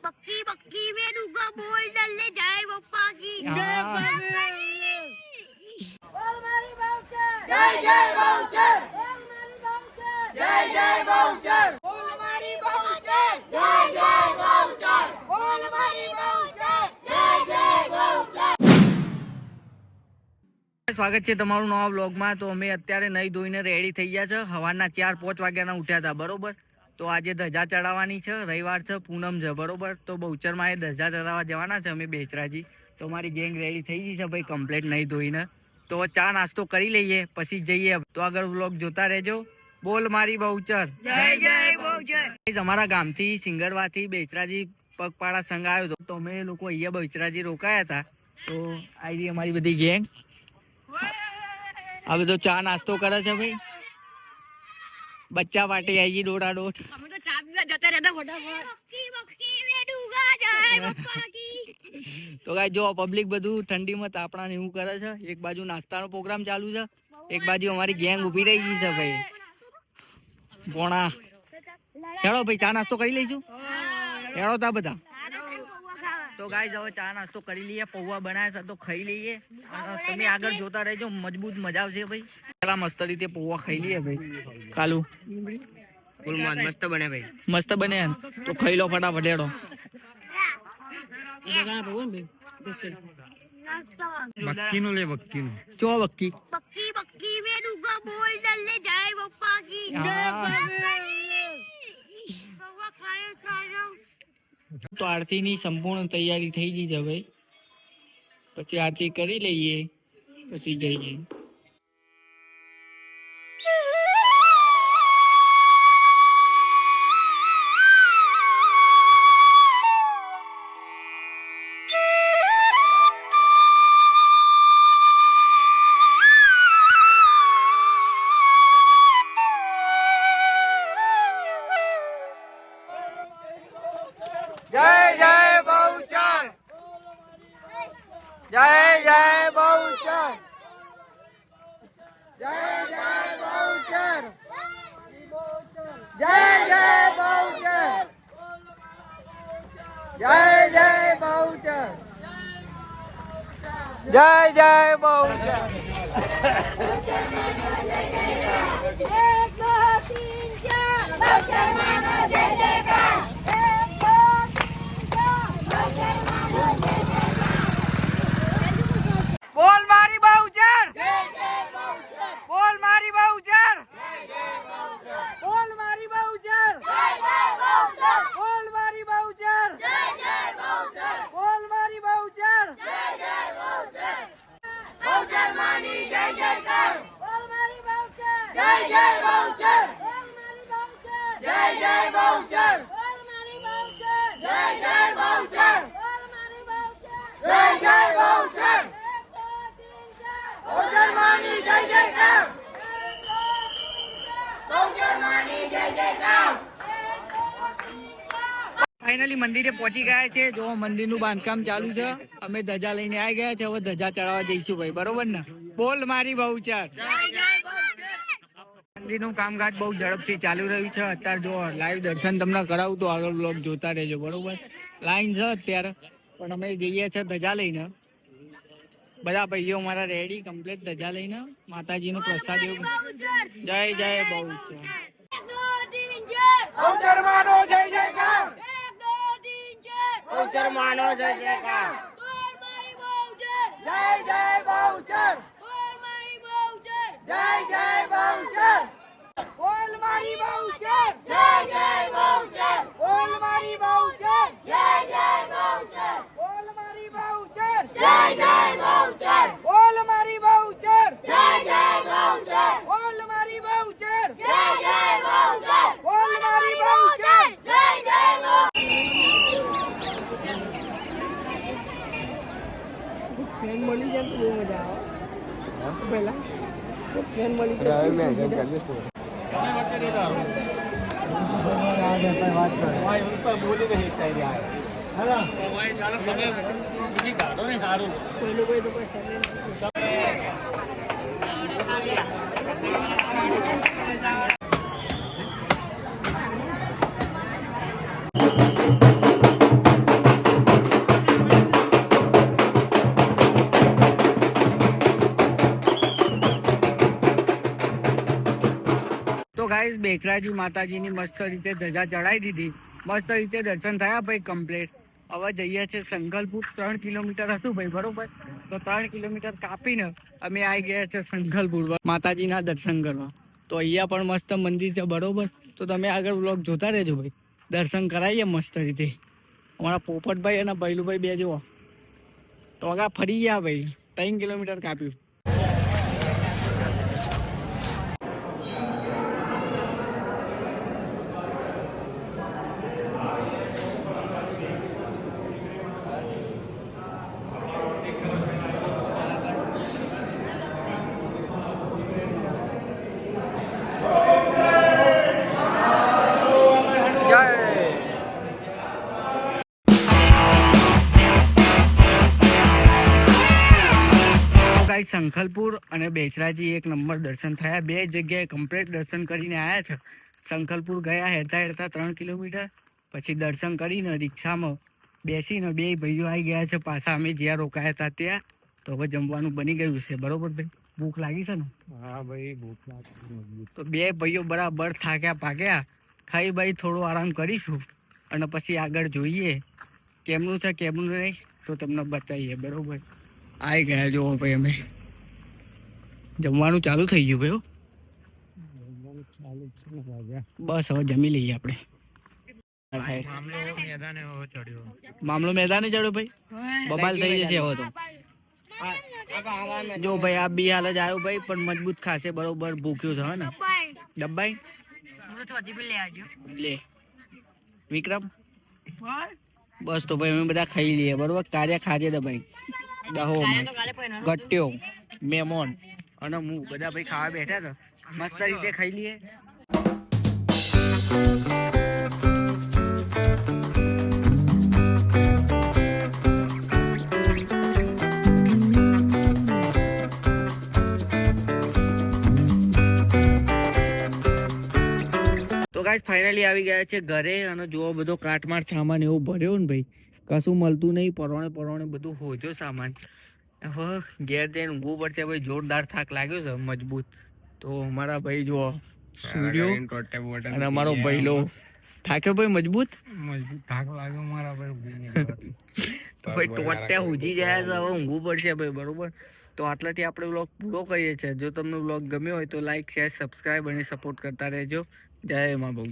पक्की पक्की में डूबा बोल डले जाए पप्पा की हाँ। जय जय बहुचर जय जय बहुचर बोल मारी बहुचर जय जय बहुचर बोल मारी बहुचर जय जय बहुचर સ્વાગત છે તમારું નવા બ્લોગમાં તો અમે અત્યારે નહીં ધોઈને રેડી થઈ ગયા છે સવારના ચાર પાંચ વાગ્યાના ઉઠ્યા હતા બરોબર તો આજે ધજા ચડાવવાની છે રવિવાર છે પૂનમ છે બરોબર? તો બહુચરમાં એ ધજા ચડાવવા જવાના છે અમે બેચરાજી. તો મારી ગેંગ રેડી થઈ ગઈ છે ભાઈ કમ્પ્લેટ નહીં ધોઈને. તો ચા નાસ્તો કરી લઈએ પછી જઈએ. તો આગળ બ્લોગ જોતા રહેજો. બોલ મારી બહુચર. જય જય બહુચર. અમારા ગામથી સિંગરવાથી બેચરાજી પગપાળા સંઘ આવ્યો તો અમે લોકો અહીંયા બેચરાજી રોકાયા હતા. તો આવી અમારી બધી ગેંગ. હવે તો ચા નાસ્તો કરે છે ભાઈ. બચ્ચા માટે આવી ગઈ દોડા દોડ. અમે તો ચા પીવા જતા રહેતા ફટાફટ. તો ગાઈ જો પબ્લિક બધું ઠંડીમાં તાપણાને એવું કરે છે એક બાજુ નાસ્તાનો પ્રોગ્રામ ચાલુ છે એક બાજુ અમારી ગેંગ ઊભી રહી ગઈ છે ભાઈ. પોણા. હેડો ભાઈ ચા નાસ્તો કરી લઈશું? હેડો તા બધા. તો ગાઈઝ હવે ચા નાસ્તો કરી લઈએ પૌવા બનાવ્યા છે તો ખાઈ લઈએ. તમે આગળ જોતા રહેજો મજબૂત મજા આવશે ભાઈ. પેલા મસ્ત રીતે પોવા ખાઈ લઈએ ભાઈ. કાલુ. મસ્ત બને ભાઈ. મસ્ત બને તો ખાઈ લો ફટાફટ એડો તો આરતી ની સંપૂર્ણ તૈયારી થઈ ગઈ છે ભાઈ. પછી આરતી કરી લઈએ પછી જઈએ. જય જય બહુચર. જય જય બહુચર. જય જય બહુચર. જય જય બહુચર. જય જય બહુચર. એક દો બહુચર ફાઇનલી મંદિરે પહોંચી ગયા છે. જો મંદિરનું બાંધકામ ચાલુ છે, અમે ધજા લઈને આવી ગયા છે. હવે ધજા ચડાવવા જઈશું ભાઈ, બરોબર ને? બોલ મારી બહુ બહુચાર. મંદિરનું કામકાજ બહુ ઝડપથી ચાલુ રહ્યું છે. અત્યારે જો લાઈવ દર્શન તમને કરાવું તો આગળ બ્લોગ જોતા રહેજો, બરોબર? લાઈન છે અત્યારે, પણ અમે જઈએ છીએ ધજા લઈને. બધા ભાઈઓ મારા રેડી કમ્પ્લીટ ધજા લઈને. માતાજીનો પ્રસાદ એવું. જય જય બહુ છે જય જય બહુચર માનો છે જેકાર જય જય બહુચર. જય જય બહુચર. બોલ મારી બહુચર. જય જય બહુચર. બોલ મારી બહુચર. જય જાય તો બહુ મજા આવે પહેલા ટ્રેન મળી તમે બીજી કાઢો ને સારું કોઈ કોઈ તો બેચરાજી માતાજીની મસ્ત રીતે ધજા ચડાવી દીધી. મસ્ત રીતે દર્શન થયા ભાઈ કમ્પ્લીટ હવે જઈએ છે સંકલપુર. ત્રણ કિલોમીટર હતું ભાઈ, બરોબર? તો ત્રણ કિલોમીટર કાપીને અમે આવી ગયા છે સંકલપુર માતાજીના દર્શન કરવા. તો અહીંયા પણ મસ્ત મંદિર છે, બરોબર? તો તમે આગળ બ્લોગ જોતા રહેજો ભાઈ. દર્શન કરાવીએ મસ્ત રીતે. અમારા પોપટભાઈ અને ભૈલુભાઈ બે જુઓ. ટોગા ફરી ગયા ભાઈ. ત્રણ કિલોમીટર કાપ્યું. ગાઈ સંખલપુર અને બેચરાજી એક નંબર દર્શન થયા. બે જગ્યાએ કમ્પ્લીટ દર્શન કરીને આવ્યા છે. શંખલપુર ગયા હેરતા હેરતા ત્રણ કિલોમીટર પછી દર્શન કરીને રિક્ષામાં બેસીને બે ભાઈઓ આવી ગયા છે પાછા. અમે જ્યાં રોકાયા હતા ત્યાં. તો હવે જમવાનું બની ગયું છે. બરોબર ભાઈ? ભૂખ લાગી છે ને? હા ભાઈ ભૂખ લાગી તો બે ભાઈઓ બરાબર થાક્યા પાક્યા ખાઈ ભાઈ થોડો આરામ કરીશું અને પછી આગળ જોઈએ કેમનું છે કેમનું નહીં તો તમને બતાવીએ. બરોબર? આવી ગયા જોવો ભાઈ અમે. જમવાનું ચાલુ થઈ ગયું ભાઈ બસ હવે જમી લઈએ આપણે. મામલો મેદાને ચડ્યો ભાઈ. બબાલ થઈ જશે હવે તો. જો ભાઈ આ બી હાલ જ આવ્યો ભાઈ, પણ મજબૂત ખાશે, બરોબર ભૂખ્યો છે ને. ડબ્બાઈ? લે. વિક્રમ? બસ તો ભાઈ અમે બધા ખાઈ લઈએ, બરોબર? કાર્ય ખાજે ભાઈ દહો ગટ્યો, મેમોન. અને હું બધા ભાઈ ખાવા બેઠા તો મસ્ત રીતે ખાઈ લઈએ. ગાઈસ ફાઇનલી આવી ગયા છે ઘરે અને જુઓ બધો કાટમાર સામાન એવું ભર્યો ને ભાઈ. કશું મળતું નહીં પરોણે પરોણે બધું હોજો સામાન. હવે ઘેર જઈને ઊંઘવું પડશે ભાઈ જોરદાર થાક લાગ્યો છે મજબૂત. તો અમારા ભાઈ જુઓ સૂર્યો અને અમારો પહેલો થાક્યો ભાઈ મજબૂત? મજબૂત થાક લાગ્યો મારા ભાઈ ભાઈ ટોટ્યા ઉજી જાય છે હવે ઊંઘવું પડશે ભાઈ બરોબર? તો આટલાથી આપણે વ્લોગ પૂરો કરીએ છીએ. જો તમને વ્લોગ ગમ્યો હોય તો લાઈક શેર સબસ્ક્રાઈબ અને સપોર્ટ કરતા રહેજો. જય એમાં બહુ